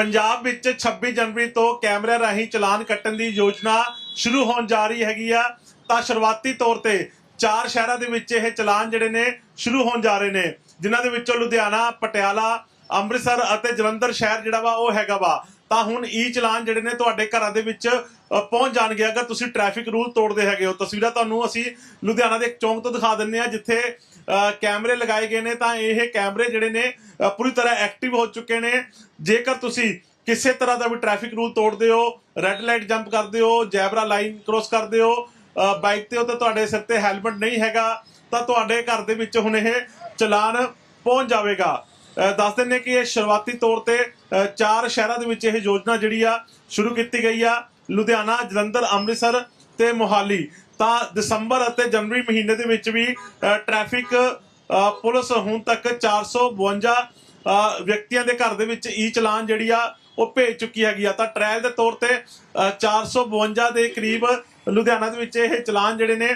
ਪੰਜਾਬ ਵਿੱਚ 26 ਜਨਵਰੀ ਤੋਂ ਕੈਮਰੇ ਰਾਹੀਂ ਚਲਾਨ ਕੱਟਣ ਦੀ ਯੋਜਨਾ ਸ਼ੁਰੂ ਹੋਣ ਜਾ ਰਹੀ ਹੈਗੀ ਆ। ਤਾਂ ਸ਼ੁਰੂਆਤੀ ਤੌਰ ਤੇ ਚਾਰ ਸ਼ਹਿਰਾਂ ਦੇ ਵਿੱਚ ਇਹ ਚਲਾਨ ਜਿਹੜੇ ਨੇ ਸ਼ੁਰੂ ਹੋਣ ਜਾ ਰਹੇ ਨੇ। ਜਿਨ੍ਹਾਂ ਦੇ ਵਿੱਚੋਂ ਲੁਧਿਆਣਾ, ਪਟਿਆਲਾ, ਅੰਮ੍ਰਿਤਸਰ ਅਤੇ ਜਲੰਧਰ ਸ਼ਹਿਰ ਜਿਹੜਾ ਵਾ ਉਹ ਹੈਗਾ ਵਾ। ਤਾਂ ਹੁਣ ਈ ਚਲਾਨ ਜਿਹੜੇ ਨੇ ਤੁਹਾਡੇ ਘਰਾਂ ਦੇ ਵਿੱਚ ਪਹੁੰਚ ਜਾਣਗੇ ਅਗਰ ਤੁਸੀਂ ਟ੍ਰੈਫਿਕ ਰੂਲ ਤੋੜਦੇ ਹੈਗੇ ਹੋ। ਤਸਵੀਰਾਂ ਤੁਹਾਨੂੰ ਅਸੀਂ ਲੁਧਿਆਣਾ ਦੇ ਇੱਕ ਚੌਂਕ ਤੋਂ ਦਿਖਾ ਦਿੰਨੇ ਆ ਜਿੱਥੇ ਕੈਮਰੇ ਲਗਾਏ ਗਏ ਨੇ। ਤਾਂ ਇਹ ਕੈਮਰੇ ਜਿਹੜੇ ਨੇ ਪੂਰੀ ਤਰ੍ਹਾਂ ਐਕਟਿਵ ਹੋ ਚੁੱਕੇ ਨੇ। ਜੇਕਰ ਤੁਸੀਂ ਕਿਸੇ ਤਰ੍ਹਾਂ ਦਾ ਵੀ ਟ੍ਰੈਫਿਕ ਰੂਲ ਤੋੜਦੇ ਹੋ ਰੈੱਡ ਲਾਈਟ ਜੰਪ ਕਰਦੇ ਹੋ ਜੈਬਰਾ ਲਾਈਨ ਕ੍ਰੋਸ ਕਰਦੇ ਹੋ ਬਾਈਕ ਤੇ ਹੋ ਤਾਂ ਤੁਹਾਡੇ ਸਿਰ ਤੇ ਹੈਲਮਟ ਨਹੀਂ ਹੈਗਾ, ਤਾਂ ਤੁਹਾਡੇ ਘਰ ਦੇ ਵਿੱਚ ਹੁਣ ਇਹ ਚਲਾਨ ਪਹੁੰਚ ਜਾਵੇਗਾ। ਦੱਸ ਦਿੰਨੇ ਕਿ ਇਹ ਸ਼ੁਰੂਆਤੀ ਤੌਰ ਤੇ ਚਾਰ ਸ਼ਹਿਰਾਂ ਦੇ ਵਿੱਚ ਇਹ ਯੋਜਨਾ ਜਿਹੜੀ ਆ, ਸ਼ੁਰੂ ਕੀਤੀ ਗਈ ਆ। ਲੁਧਿਆਣਾ ਜਲੰਧਰ ਅੰਮ੍ਰਿਤਸਰ ਤੇ ਮੋਹਾਲੀ। ਤਾਂ ਦਸੰਬਰ ਅਤੇ ਜਨਵਰੀ ਮਹੀਨੇ ਦੇ ਵਿੱਚ ਵੀ ਅ, ਟ੍ਰੈਫਿਕ ਪੁਲਿਸ ਹੁਣ ਤੱਕ 452 ਅ, ਵਿਅਕਤੀਆਂ ਦੇ ਘਰ ਦੇ ਵਿੱਚ ਈ ਚਲਾਨ ਜਿਹੜੀ ਆ ਉਹ ਭੇਜ ਚੁੱਕੀ ਹੈਗੀ ਆ। ਤਾਂ ਟ੍ਰਾਇਲ ਦੇ ਤੌਰ ਤੇ ਅ, 452 ਦੇ ਕਰੀਬ ਲੁਧਿਆਣਾ ਦੇ ਵਿੱਚ ਇਹ ਚਲਾਨ ਜਿਹੜੇ ਨੇ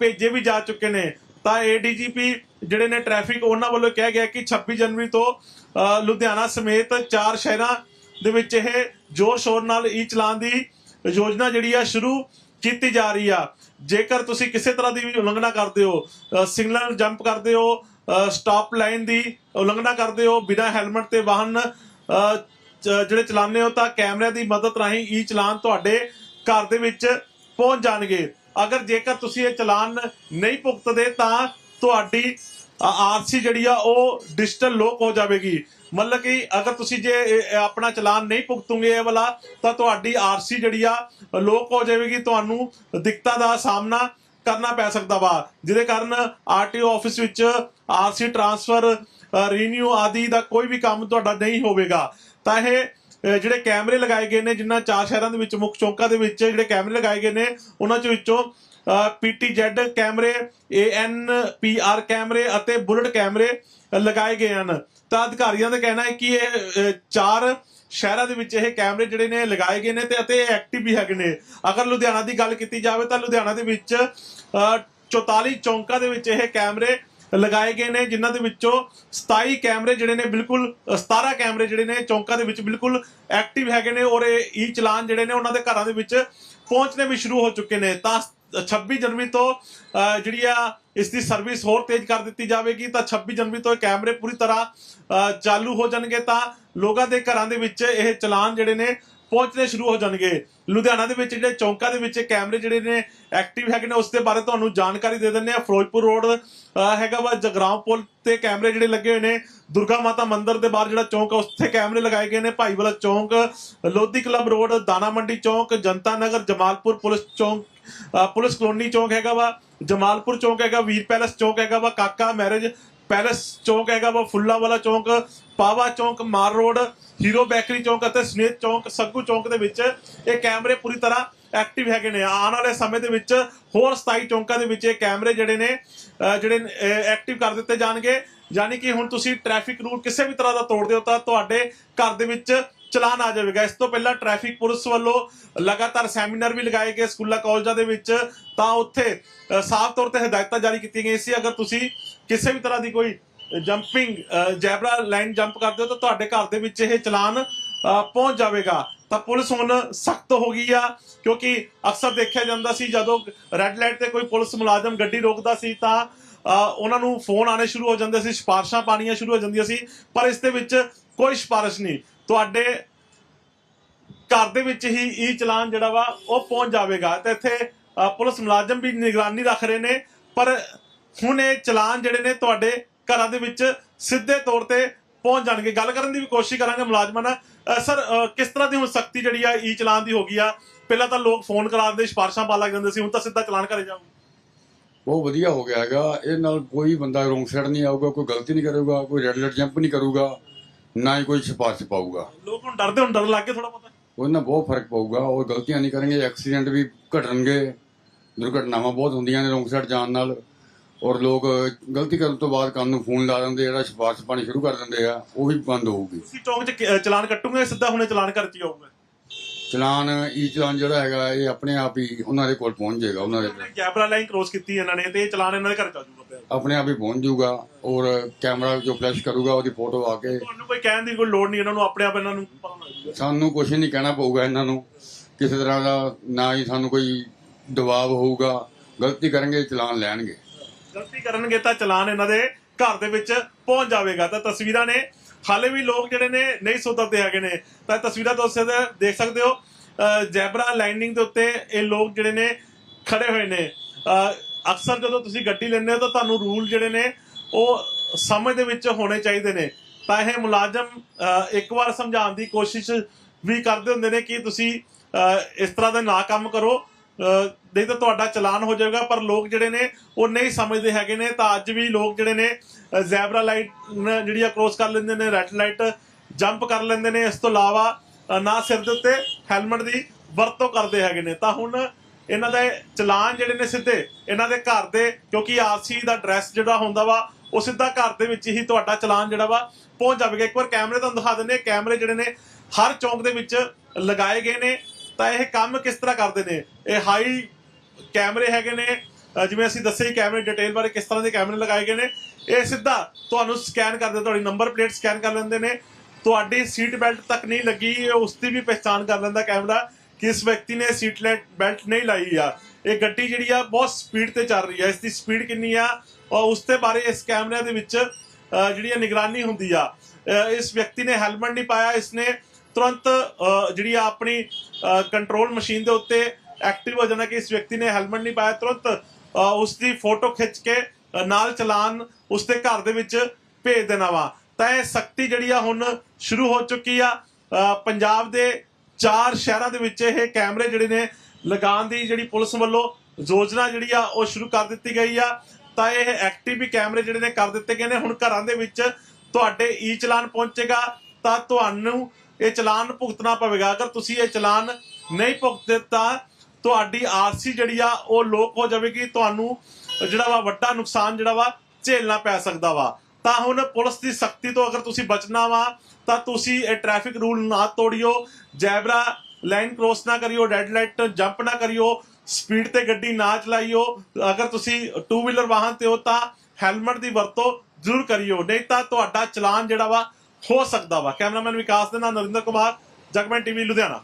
ਭੇਜੇ ਵੀ ਜਾ ਚੁੱਕੇ ਨੇ। ਤਾਂ ਏਡੀਜੀਪੀ ਜਿਹੜੇ ਨੇ ਟ੍ਰੈਫਿਕ ਉਹਨਾਂ ਵੱਲੋਂ ਕਿਹਾ ਗਿਆ ਕਿ 26 ਜਨਵਰੀ ਤੋਂ ਲੁਧਿਆਣਾ ਸਮੇਤ ਚਾਰ ਸ਼ਹਿਰਾਂ ਦੇ ਵਿੱਚ ਇਹ ਜ਼ੋਰ ਸ਼ੋਰ ਨਾਲ ਈ ਚਲਾਨ ਦੀ ਯੋਜਨਾ ਜਿਹੜੀ ਆ, ਸ਼ੁਰੂ ਕੀਤੀ ਜਾ ਰਹੀ ਆ। ਜੇਕਰ ਤੁਸੀਂ ਕਿਸੇ ਤਰ੍ਹਾਂ ਦੀ ਵੀ ਉਲੰਘਣਾ ਕਰਦੇ ਹੋ ਸਿਗਨਲ ਜੰਪ ਕਰਦੇ ਹੋ ਸਟਾਪ ਲਾਈਨ ਦੀ ਉਲੰਘਣਾ ਕਰਦੇ ਹੋ, ਬਿਨਾਂ ਹੈਲਮਟ ਤੇ ਵਾਹਨ ਜਿਹੜੇ ਚਲਾਉਂਦੇ ਹੋ, ਤਾਂ ਕੈਮਰਿਆਂ ਦੀ ਮਦਦ ਰਾਹੀਂ ਈ ਚਲਾਨ ਤੁਹਾਡੇ ਘਰ ਦੇ ਵਿੱਚ ਪਹੁੰਚ ਜਾਣਗੇ। ਅਗਰ ਜੇਕਰ ਤੁਸੀਂ ਇਹ ਚਲਾਨ ਨਹੀਂ ਭੁਗਤਦੇ, ਤਾਂ ਤੁਹਾਡੀ ਆਰਸੀ ਜਿਹੜੀ ਆ, ਉਹ ਡਿਜੀਟਲ ਲੋਕ ਹੋ ਜਾਵੇਗੀ। ਮਤਲਬ ਕਿ ਅਗਰ ਤੁਸੀਂ ਜੇ ਆਪਣਾ ਚਲਾਨ ਨਹੀਂ ਭੁਗਤੋਗੇ ਇਹ ਵਾਲਾ, ਤਾਂ ਤੁਹਾਡੀ ਆਰਸੀ ਜਿਹੜੀ ਆ, ਲੋਕ ਹੋ ਜਾਵੇਗੀ, ਤੁਹਾਨੂੰ ਦਿੱਕਤਾਂ ਦਾ ਸਾਹਮਣਾ ਕਰਨਾ ਪੈ ਸਕਦਾ ਵਾ। ਜਿਹਦੇ ਕਾਰਨ ਆਰਟੀਓ ਆਫਿਸ ਵਿੱਚ ਆਰਸੀ ਟ੍ਰਾਂਸਫਰ ਰੀਨਿਊ ਆਦਿ ਦਾ ਕੋਈ ਵੀ ਕੰਮ ਤੁਹਾਡਾ ਨਹੀਂ ਹੋਵੇਗਾ। ਤਾਂ ਇਹ ਜਿਹੜੇ ਕੈਮਰੇ ਲਗਾਏ ਗਏ ਨੇ, ਜਿਨ੍ਹਾਂ ਚਾਰ ਸ਼ਹਿਰਾਂ ਦੇ ਵਿੱਚ, ਮੁੱਖ ਚੌਂਕਾਂ ਦੇ ਵਿੱਚ ਜਿਹੜੇ ਕੈਮਰੇ ਲਗਾਏ ਗਏ ਨੇ, ਉਹਨਾਂ ਚ ਵਿੱਚੋਂ ਪੀਟੀਜ਼ੈਡ ਕੈਮਰੇ ਏਐਨਪੀਆਰ ਕੈਮਰੇ ਅਤੇ ਬੁਲਟ ਕੈਮਰੇ ਲਗਾਏ ਗਏ ਹਨ। ਤਾਂ ਅਧਿਕਾਰੀਆਂ ਦਾ ਕਹਿਣਾ ਹੈ ਕਿ ਇਹ ਚਾਰ ਸ਼ਹਿਰਾਂ ਦੇ ਵਿੱਚ ਇਹ ਕੈਮਰੇ ਜਿਹੜੇ ਨੇ ਲਗਾਏ ਗਏ ਨੇ ਤੇ ਅਤੇ ਐਕਟਿਵ ਵੀ ਹੈਗੇ ਨੇ। ਅਗਰ ਲੁਧਿਆਣਾ ਦੀ ਗੱਲ ਕੀਤੀ ਜਾਵੇ ਤਾਂ ਲੁਧਿਆਣਾ ਦੇ ਵਿੱਚ ਅਹ, 44 ਚੌਂਕਾਂ ਦੇ ਵਿੱਚ ਇਹ ਕੈਮਰੇ ਲਗਾਏ ਗਏ ਨੇ ਜਿਨ੍ਹਾਂ ਦੇ ਵਿੱਚੋਂ 27 ਕੈਮਰੇ ਜਿਹੜੇ ਨੇ ਬਿਲਕੁਲ ਅ, 17 ਕੈਮਰੇ ਜਿਹੜੇ ਨੇ ਚੌਂਕਾਂ ਦੇ ਵਿੱਚ ਬਿਲਕੁਲ ਐਕਟਿਵ ਹੈਗੇ ਨੇ ਔਰ ਇਹ ਈ ਚਲਾਨ ਜਿਹੜੇ ਨੇ ਉਹਨਾਂ ਦੇ ਘਰਾਂ ਦੇ ਵਿੱਚ ਪਹੁੰਚਣੇ ਵੀ ਸ਼ੁਰੂ ਹੋ ਚੁੱਕੇ ਨੇ। ਤਾਂ 26 ਜਨਵਰੀ ਤੋਂ ਜਿਹੜੀ ਆ ਇਸ ਦੀ ਸਰਵਿਸ ਹੋਰ ਤੇਜ਼ ਕਰ ਦਿੱਤੀ ਜਾਵੇਗੀ, ਤਾਂ 26 ਜਨਵਰੀ ਤੋਂ ਇਹ ਕੈਮਰੇ ਪੂਰੀ ਤਰ੍ਹਾਂ ਚਾਲੂ ਹੋ ਜਾਣਗੇ ਤਾਂ ਲੋਕਾਂ ਦੇ ਘਰਾਂ ਦੇ ਵਿੱਚ ਇਹ ਚਲਾਨ ਜਿਹੜੇ ਨੇ ਪਹੁੰਚਣੇ ਸ਼ੁਰੂ ਹੋ ਜਾਣਗੇ। ਲੁਧਿਆਣਾ ਦੇ ਵਿੱਚ ਜਿਹੜੇ ਚੌਂਕਾਂ ਦੇ ਵਿੱਚ ਕੈਮਰੇ ਜਿਹੜੇ ਨੇ ਐਕਟਿਵ ਹੈਗੇ ਨੇ, ਉਸ ਦੇ ਬਾਰੇ ਤੁਹਾਨੂੰ ਜਾਣਕਾਰੀ ਦੇ ਦਿੰਦੇ ਆ ਫਿਰੋਜ਼ਪੁਰ ਰੋਡ ਹੈਗਾ ਵਾ ਜਗਰਾਉਂ ਪੁਲ ਤੇ ਕੈਮਰੇ ਜਿਹੜੇ ਲੱਗੇ ਹੋਏ ਨੇ। ਦੁਰਗਾ ਮਾਤਾ ਮੰਦਿਰ ਦੇ ਬਾਹਰ ਜਿਹੜਾ ਚੌਂਕ ਆ, ਉੱਥੇ ਕੈਮਰੇ ਲਗਾਏ ਗਏ ਨੇ। ਭਾਈਵਾਲਾ ਚੌਂਕ, Lodhi club road, Dana Mandi Chowk, Janta Nagar, Jamalpur police Chowk police colony Chowk ਹੈਗਾ ਵਾ। ਜਮਾਲਪੁਰ ਚੌਂਕ ਹੈਗਾ, ਵੀਰ ਪੈਲਸ ਚੌਂਕ ਹੈਗਾ ਵਾ। ਕਾਕਾ ਮੈਰਿਜ ਪੈਲਸ ਚੌਂਕ ਹੈਗਾ ਵਾ, ਫੁੱਲਾ ਵਾਲਾ ਚੌਂਕ, ਪਾਵਾ ਚੌਂਕ, ਮਾਰ ਰੋਡ, ਹੀਰੋ ਬੈਕਰੀ ਚੌਂਕ ਅਤੇ ਸਨੇਤ ਚੌਂਕ, ਸੱਗੂ ਚੌਂਕ ਦੇ ਵਿੱਚ ਇਹ ਕੈਮਰੇ ਪੂਰੀ ਤਰ੍ਹਾਂ ਐਕਟਿਵ ਹੈਗੇ ਨੇ। ਆਉਣ ਵਾਲੇ ਸਮੇਂ ਦੇ ਵਿੱਚ ਹੋਰ 27 ਚੌਂਕਾਂ ਦੇ ਵਿੱਚ ਇਹ ਕੈਮਰੇ ਜਿਹੜੇ ਨੇ ਜਿਹੜੇ ਐਕਟਿਵ ਕਰ ਦਿੱਤੇ ਜਾਣਗੇ। ਯਾਨੀ ਕਿ ਹੁਣ ਤੁਸੀਂ ਟ੍ਰੈਫਿਕ ਰੂਲ ਕਿਸੇ ਵੀ ਤਰ੍ਹਾਂ ਦਾ ਤੋੜਦੇ ਹੋ ਤਾਂ ਤੁਹਾਡੇ ਘਰ ਦੇ ਵਿੱਚ ਚਲਾਨ ਆ ਜਾਵੇਗਾ। ਇਸ ਤੋਂ ਪਹਿਲਾਂ ਟ੍ਰੈਫਿਕ ਪੁਲਿਸ ਵੱਲੋਂ ਲਗਾਤਾਰ ਸੈਮੀਨਾਰ ਵੀ ਲਗਾਏ ਗਏ ਸਕੂਲਾਂ, ਕਾਲਜਾਂ ਦੇ ਵਿੱਚ। ਤਾਂ ਉੱਥੇ ਸਾਫ਼ ਤੌਰ ਤੇ ਹਦਾਇਤਾਂ ਜਾਰੀ ਕੀਤੀਆਂ ਗਈਆਂ ਸੀ। ਅਗਰ ਤੁਸੀਂ ਕਿਸੇ ਵੀ ਤਰ੍ਹਾਂ ਦੀ ਕੋਈ ਜੰਪਿੰਗ ਜੈਬਰਾ ਲਾਈਨ ਜੰਪ ਕਰਦੇ ਹੋ ਤਾਂ ਤੁਹਾਡੇ ਘਰ ਦੇ ਵਿੱਚ ਇਹ ਚਲਾਨ ਪਹੁੰਚ ਜਾਵੇਗਾ। ਤਾਂ ਪੁਲਿਸ ਹੁਣ ਸਖਤ ਹੋ ਗਈ ਆ, ਕਿਉਂਕਿ ਅਕਸਰ ਦੇਖਿਆ ਜਾਂਦਾ ਸੀ ਜਦੋਂ ਰੈੱਡ ਲਾਈਟ ਤੇ ਕੋਈ ਪੁਲਿਸ ਮੁਲਾਜ਼ਮ ਗੱਡੀ ਰੋਕਦਾ ਸੀ ਤਾਂ ਉਹਨਾਂ ਨੂੰ ਫੋਨ ਆਣੇ ਸ਼ੁਰੂ ਹੋ ਜਾਂਦੇ ਸੀ, ਸਿਫਾਰਸ਼ਾਂ ਪਾਣੀਆਂ ਸ਼ੁਰੂ ਹੋ ਜਾਂਦੀਆਂ ਸੀ। ਪਰ ਇਸ ਦੇ ਵਿੱਚ ਕੋਈ ਸਿਫਾਰਿਸ਼ ਨਹੀਂ। ਤੁਹਾਡੇ ਘਰ ਦੇ ਵਿੱਚ ਹੀ ਈ ਚਲਾਨ ਜਿਹੜਾ ਵਾ, ਉਹ ਪਹੁੰਚ ਜਾਵੇਗਾ। ਤੇ ਇੱਥੇ ਪੁਲਿਸ ਮੁਲਾਜ਼ਮ ਵੀ ਨਿਗਰਾਨੀ ਰੱਖ ਰਹੇ ਨੇ, ਪਰ ਹੁਣ ਇਹ ਚਲਾਨ ਜਿਹੜੇ ਨੇ ਤੁਹਾਡੇ ਘਰਾਂ ਦੇ ਵਿੱਚ ਸਿੱਧੇ ਤੌਰ ਤੇ ਪਹੁੰਚ ਜਾਣਗੇ। ਗੱਲ ਕਰਨ ਦੀ ਵੀ ਕੋਸ਼ਿਸ਼ ਕਰਾਂਗੇ ਮੁਲਾਜ਼ਮਾਂ ਨਾਲ। ਸਰ ਕਿਸ ਤਰ੍ਹਾਂ ਦੀ ਹੁਣ ਸਖਤੀ ਜਿਹੜੀ ਆ ਈ ਚਲਾਨ ਦੀ ਹੋ ਗਈ ਆ? ਪਹਿਲਾਂ ਤਾਂ ਲੋਕ ਫੋਨ ਕਰਾ ਦਿੰਦੇ, ਸਿਫਾਰਸ਼ਾਂ ਪਾ ਲੱਗ ਜਾਂਦੇ ਸੀ, ਹੁਣ ਤਾਂ ਸਿੱਧਾ ਚਲਾਨ ਕਰੇ ਜਾਊ ਬਹੁਤ ਵਧੀਆ ਹੋ ਗਿਆ ਹੈਗਾ। ਇਹ ਨਾਲ ਕੋਈ ਬੰਦਾ ਰੋਂਗ ਸਾਈਡ ਨਹੀਂ ਆਊਗਾ, ਕੋਈ ਗਲਤੀ ਨਹੀਂ ਕਰੂਗਾ, ਕੋਈ ਰੈਡ ਲਾਈਟ ਜੰਪ ਨਹੀਂ ਕਰੂਗਾ। ਨਾ ਹੀ ਕੋਈ ਸਿਫਾਰਿਸ਼ ਪਾਊਗਾ। ਲੋਕ ਹੁਣ ਡਰਦੇ ਹੁਣ ਡਰ ਲੱਗ ਕੇ ਥੋੜਾ ਬਹੁਤਾ। ਉਹਦੇ ਨਾਲ ਬਹੁਤ ਫ਼ਰਕ ਪਊਗਾ ਉਹ ਗਲਤੀਆਂ ਨਹੀਂ ਕਰਨਗੇ ਐਕਸੀਡੈਂਟ ਵੀ ਘਟਣਗੇ ਦੁਰਘਟਨਾਵਾਂ ਬਹੁਤ ਹੁੰਦੀਆਂ ਨੇ ਰੋਂਗ ਸਾਈਡ ਜਾਣ ਨਾਲ। ਔਰ ਲੋਕ ਗਲਤੀ ਕਰਨ ਤੋਂ ਬਾਅਦ ਕੰਮ ਨੂੰ ਫੋਨ ਲਾ ਦਿੰਦੇ ਜਿਹੜਾ ਸਿਫਾਰਿਸ਼ ਪਾਣੀ ਸ਼ੁਰੂ ਕਰ ਦਿੰਦੇ ਆ ਉਹ ਵੀ ਬੰਦ ਹੋਊਗੀ। ਤੁਸੀਂ ਚੌਂਕ 'ਚ ਚਲਾਨ ਕੱਟੂਗੇ ਸਿੱਧਾ ਹੁਣੇ ਚਲਾਨ ਕਰ ਚ ਜਾਊਗਾ ਚਲਾਨ ਈ ਚਲਾਨ ਜਿਹੜਾ ਹੈਗਾ ਇਹ ਆਪਣੇ ਆਪ ਹੀ ਉਹਨਾਂ ਦੇ ਕੋਲ ਪਹੁੰਚ ਜਾਏਗਾ ਉਹਨਾਂ ਦੇ ਜੈਬਰਾ ਲਾਈਨ ਕ੍ਰੋਸ ਕੀਤੀ ਇਹਨਾਂ ਨੇ ਤੇ ਇਹ ਚਲਾਨ ਇਹਨਾਂ ਦੇ ਘਰ ਚ ਆ ਜਾਊਗਾ। ਪਿਆ ਆਪਣੇ ਆਪ ਹੀ ਪਹੁੰਚ ਜਾਊਗਾ ਔਰ ਕੈਮਰਾ ਜੋ ਫਲੈਸ਼ ਕਰੂਗਾ ਉਹਦੀ ਫੋਟੋ ਆ ਕੇ ਤੁਹਾਨੂੰ ਕੋਈ ਕਹਿਣ ਦੀ ਕੋਈ ਲੋੜ ਨਹੀਂ ਇਹਨਾਂ ਨੂੰ ਆਪਣੇ ਆਪ ਇਹਨਾਂ ਨੂੰ? ਪਤਾ ਲੱਗ ਜਾਊਗਾ ਸਾਨੂੰ ਕੁਝ ਨਹੀਂ ਕਹਿਣਾ ਪਊਗਾ ਇਹਨਾਂ ਨੂੰ। ਕਿਸੇ ਤਰ੍ਹਾਂ ਦਾ ਨਾ ਹੀ ਸਾਨੂੰ ਕੋਈ ਦਬਾਅ ਹੋਊਗਾ। ਗਲਤੀ ਕਰਨਗੇ ਚਲਾਨ ਲੈਣਗੇ। ਗਲਤੀ ਕਰਨਗੇ ਤਾਂ ਚਲਾਨ ਇਹਨਾਂ ਦੇ ਘਰ ਦੇ ਵਿੱਚ ਪਹੁੰਚ ਜਾਵੇਗਾ। ਤਾਂ ਤਸਵੀਰਾਂ ਨੇ ਹਾਲੇ ਵੀ ਲੋਕ ਜਿਹੜੇ ਨੇ ਨਹੀਂ ਸੁਧਰਦੇ ਹੈਗੇ ਨੇ। ਤਾਂ ਤਸਵੀਰਾਂ ਤੁਸੀਂ ਦੇਖ ਸਕਦੇ ਹੋ। ਜੈਬਰਾ ਲਾਈਨਿੰਗ ਦੇ ਉੱਤੇ ਇਹ ਲੋਕ ਜਿਹੜੇ ਨੇ ਖੜੇ ਹੋਏ ਨੇ। ਅਹ, ਅਕਸਰ ਜਦੋਂ ਤੁਸੀਂ ਗੱਡੀ ਲੈਂਦੇ ਹੋ ਤਾਂ ਤੁਹਾਨੂੰ ਰੂਲ ਜਿਹੜੇ ਨੇ ਉਹ ਸਮਝ ਦੇ ਵਿੱਚ ਹੋਣੇ ਚਾਹੀਦੇ ਨੇ। ਤਾਂ ਇਹ ਮੁਲਾਜ਼ਮ ਇੱਕ ਵਾਰ ਸਮਝਾਉਣ ਦੀ ਕੋਸ਼ਿਸ਼ ਵੀ ਕਰਦੇ ਹੁੰਦੇ ਨੇ ਕਿ ਤੁਸੀਂ ਇਸ ਤਰ੍ਹਾਂ ਦਾ ਨਾ ਕੰਮ ਕਰੋ। ਨਹੀਂ ਤਾਂ ਤੁਹਾਡਾ ਚਲਾਨ ਹੋ ਜਾਏਗਾ ਪਰ ਲੋਕ ਜਿਹੜੇ ਨੇ ਉਹ ਨਹੀਂ ਸਮਝਦੇ ਹੈਗੇ ਨੇ। ਤਾਂ ਅੱਜ ਵੀ ਲੋਕ ਜਿਹੜੇ ਨੇ ਜ਼ੈਬਰਾ ਲਾਈਟ ਜਿਹੜੀ ਆ ਕ੍ਰੋਸ ਕਰ ਲੈਂਦੇ ਨੇ, ਰੈੱਡ ਲਾਈਟ ਜੰਪ ਕਰ ਲੈਂਦੇ ਨੇ। ਇਸ ਤੋਂ ਇਲਾਵਾ ਨਾ ਸਿਰ ਦੇ ਉੱਤੇ ਹੈਲਮਟ ਦੀ ਵਰਤੋਂ ਕਰਦੇ ਹੈਗੇ ਨੇ। ਤਾਂ ਹੁਣ ਇਹਨਾਂ ਦੇ ਚਲਾਨ ਜਿਹੜੇ ਨੇ ਸਿੱਧੇ, ਇਹਨਾਂ ਦੇ ਘਰ ਦੇ, ਕਿਉਂਕਿ ਆਰਸੀ ਦਾ ਐਡਰੈਸ ਜਿਹੜਾ ਹੁੰਦਾ ਵਾ, ਉਹ ਸਿੱਧਾ ਘਰ ਦੇ ਵਿੱਚ ਹੀ ਤੁਹਾਡਾ ਚਲਾਨ ਜਿਹੜਾ ਵਾ, ਪਹੁੰਚ ਜਾਵੇਗਾ। ਇੱਕ ਵਾਰ ਕੈਮਰੇ ਤੁਹਾਨੂੰ ਦਿਖਾ ਦਿੰਦੇ ਕੈਮਰੇ ਜਿਹੜੇ ਨੇ ਹਰ ਚੌਂਕ ਦੇ ਵਿੱਚ ਲਗਾਏ ਗਏ ਨੇ। ਤਾਂ ਇਹ ਕੰਮ ਕਿਸ ਤਰ੍ਹਾਂ ਕਰਦੇ ਨੇ? ਇਹ ਹਾਈ ਕੈਮਰੇ ਹੈਗੇ ਨੇ। ਜਿਵੇਂ ਅਸੀਂ ਦੱਸਿਆ ਹੀ ਕੈਮਰੇ ਡਿਟੇਲ ਬਾਰੇ ਕਿਸ ਤਰ੍ਹਾਂ ਦੇ ਕੈਮਰੇ ਲਗਾਏ ਗਏ ਨੇ। ਇਹ ਸਿੱਧਾ ਤੁਹਾਨੂੰ ਸਕੈਨ ਕਰਦੇ ਤੁਹਾਡੀ ਨੰਬਰ ਪਲੇਟ ਸਕੈਨ ਕਰ ਲੈਂਦੇ ਨੇ। ਤੁਹਾਡੀ ਸੀਟ ਬੈਲਟ ਤੱਕ ਨਹੀਂ ਲੱਗੀ, ਉਸ ਦੀ ਵੀ ਪਛਾਣ ਕਰ ਲੈਂਦਾ ਕੈਮਰਾ। ਕਿਸ ਵਿਅਕਤੀ ਨੇ ਸੀਟ ਬੈਲਟ ਨਹੀਂ ਲਾਈ ਆ? ਇਹ ਗੱਡੀ ਜਿਹੜੀ ਆ, ਬਹੁਤ ਸਪੀਡ ਤੇ ਚੱਲ ਰਹੀ ਆ। ਇਸ ਦੀ ਸਪੀਡ ਕਿੰਨੀ ਆ? ਔਰ ਉਸ ਦੇ ਬਾਰੇ ਇਸ ਕੈਮਰੇ ਦੇ ਵਿੱਚ ਜਿਹੜੀ ਆ ਨਿਗਰਾਨੀ ਹੁੰਦੀ ਆ। ਇਸ ਵਿਅਕਤੀ ਨੇ ਹੈਲਮਟ ਨਹੀਂ ਪਾਇਆ। ਇਸਨੇ ਤੁਰੰਤ ਜਿਹੜੀ ਆ ਆਪਣੀ ਕੰਟਰੋਲ ਮਸ਼ੀਨ ਦੇ ਉੱਤੇ ਐਕਟਿਵ ਹੋ ਜਾਣਾ ਕਿ ਇਸ ਵਿਅਕਤੀ ਨੇ ਹੈਲਮਟ ਨਹੀਂ ਪਾਇਆ। ਤੁਰੰਤ ਅਹ ਉਸ ਦੀ ਫੋਟੋ ਖਿੱਚ ਕੇ ਨਾਲ ਚਲਾਨ ਉਸ ਦੇ ਘਰ ਦੇ ਵਿੱਚ ਭੇਜ ਦੇਣਾ ਵਾ। ਤਾਂ ਇਹ ਸਖਤੀ ਜਿਹੜੀ ਆ ਹੁਣ ਸ਼ੁਰੂ ਹੋ ਚੁੱਕੀ ਆ। ਪੰਜਾਬ ਦੇ ਚਾਰ ਸ਼ਹਿਰਾਂ ਦੇ ਵਿੱਚ ਇਹ ਕੈਮਰੇ ਜਿਹੜੇ ਨੇ ਲਗਾਉਣ ਦੀ ਜਿਹੜੀ ਪੁਲਿਸ ਵੱਲੋਂ ਯੋਜਨਾ ਜਿਹੜੀ ਆ, ਉਹ ਸ਼ੁਰੂ ਕਰ ਦਿੱਤੀ ਗਈ ਆ। ਤਾਂ ਇਹ ਐਕਟਿਵ ਵੀ ਕੈਮਰੇ ਜਿਹੜੇ ਨੇ ਕਰ ਦਿੱਤੇ ਗਏ ਨੇ। ਹੁਣ ਘਰਾਂ ਦੇ ਵਿੱਚ ਤੁਹਾਡੇ ਈ ਚਲਾਨ ਪਹੁੰਚੇਗਾ ਤਾਂ ਤੁਹਾਨੂੰ ਇਹ ਚਲਾਨ ਭੁਗਤਣਾ ਪਵੇਗਾ। ਅਗਰ ਤੁਸੀਂ ਇਹ ਚਲਾਨ ਨਹੀਂ ਭੁਗਤਦੇ ਤਾਂ ਤੁਹਾਡੀ ਆਰਸੀ ਜਿਹੜੀ ਆ, ਉਹ ਲੋਕ ਹੋ ਜਾਵੇਗੀ। ਤੁਹਾਨੂੰ ਜਿਹੜਾ ਵਾ ਵੱਡਾ ਨੁਕਸਾਨ ਜਿਹੜਾ ਵਾ, ਝੇਲਣਾ ਪੈ ਸਕਦਾ ਵਾ। ਤਾਂ ਹੁਣ ਪੁਲਿਸ ਦੀ ਸਖਤੀ ਤੋਂ ਅਗਰ ਤੁਸੀਂ ਬਚਣਾ ਵਾ, ਤਾਂ ਤੁਸੀਂ ਇਹ ਟ੍ਰੈਫਿਕ ਰੂਲ ਨਾ ਤੋੜਿਓ। ਜੈਬਰਾ ਲਾਈਨ ਕ੍ਰੋਸ ਨਾ ਕਰਿਓ ਰੈੱਡ ਲਾਈਟ ਜੰਪ ਨਾ ਕਰਿਓ ਸਪੀਡ ਤੇ ਗੱਡੀ ਨਾ ਚਲਾਈਓ। ਅਗਰ ਤੁਸੀਂ ਟੂ ਵੀਲਰ ਵਾਹਨ ਤੇ ਹੋ, ਤਾਂ ਹੈਲਮਟ ਦੀ ਵਰਤੋਂ ਜ਼ਰੂਰ ਕਰਿਓ। ਨਹੀਂ ਤਾਂ ਤੁਹਾਡਾ ਚਲਾਨ ਜਿਹੜਾ ਵਾ, ਹੋ ਸਕਦਾ ਵਾ। ਕੈਮਰਾਮੈਨ ਵਿਕਾਸ ਦੇ ਨਾਲ ਨਰਿੰਦਰ ਕੁਮਾਰ, ਜਗਮਨ ਟੀਵੀ, ਲੁਧਿਆਣਾ।